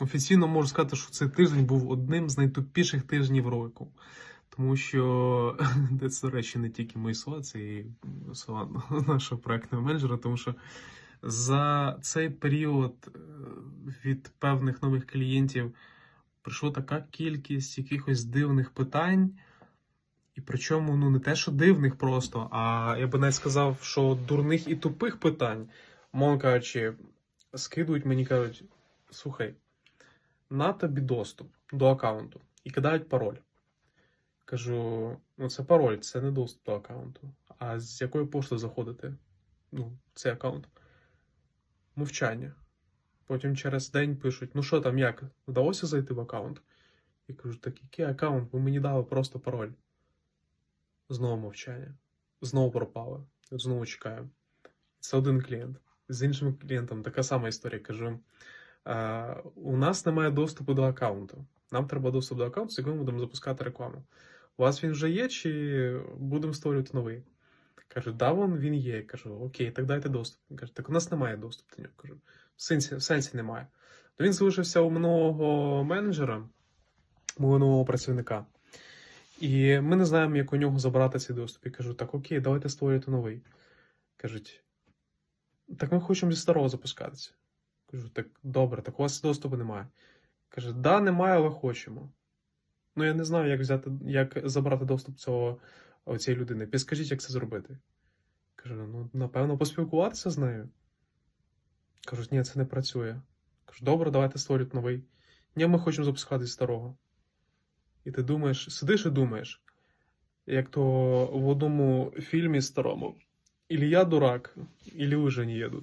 Офіційно можу сказати, що цей тиждень був одним з найтупіших тижнів року. Тому що це, до речі, не тільки мої слова, це і слова нашого проектного менеджера, тому що за цей період е, від певних нових клієнтів прийшла така кількість якихось дивних питань. І причому ну не те, що дивних просто, а я би навіть сказав, що дурних і тупих питань. Мовно кажучи, скидують мені кажуть: слухай, на тобі доступ до аккаунту і кидають пароль. Кажу: ну це пароль, це не доступ до аккаунту. А з якої пошти заходити? Ну, цей аккаунт. Мовчання. Потім через день пишуть: ну що там, як? Вдалося зайти в аккаунт? Я кажу, так який аккаунт? Ви мені дали просто пароль. Знову мовчання. Знову пропали. Знову чекаємо. Це один клієнт. З іншим клієнтом така сама історія. Кажу: у нас немає доступу до аккаунту. Нам треба доступ до аккаунту, з яким ми будемо запускати рекламу. У вас він вже є, чи будемо створювати новий? Каже, да, вон він є. Я Кажу, окей, так дайте доступ. Він каже, так у нас немає доступу до нього. Кажу, в сенсі, в сенсі немає. То він залишився у минулого менеджера, мого нового працівника. І ми не знаємо, як у нього забрати цей доступ. Я кажу, так окей, давайте створювати новий. Кажуть, так ми хочемо зі старого запускатися. Кажу, так добре, так у вас доступу немає. Каже, да, немає, але хочемо. Ну, я не знаю, як взяти, як забрати доступ цього цієї людини. Підскажіть, як це зробити. Кажу, ну, напевно, поспілкуватися з нею. Кажуть, ні, це не працює. Кажу, добре, давайте створювати новий. Ні, ми хочемо запускати старого. І ти думаєш, сидиш і думаєш, як то в одному фільмі старому. Ілі я дурак, ілі ви же не їдуть.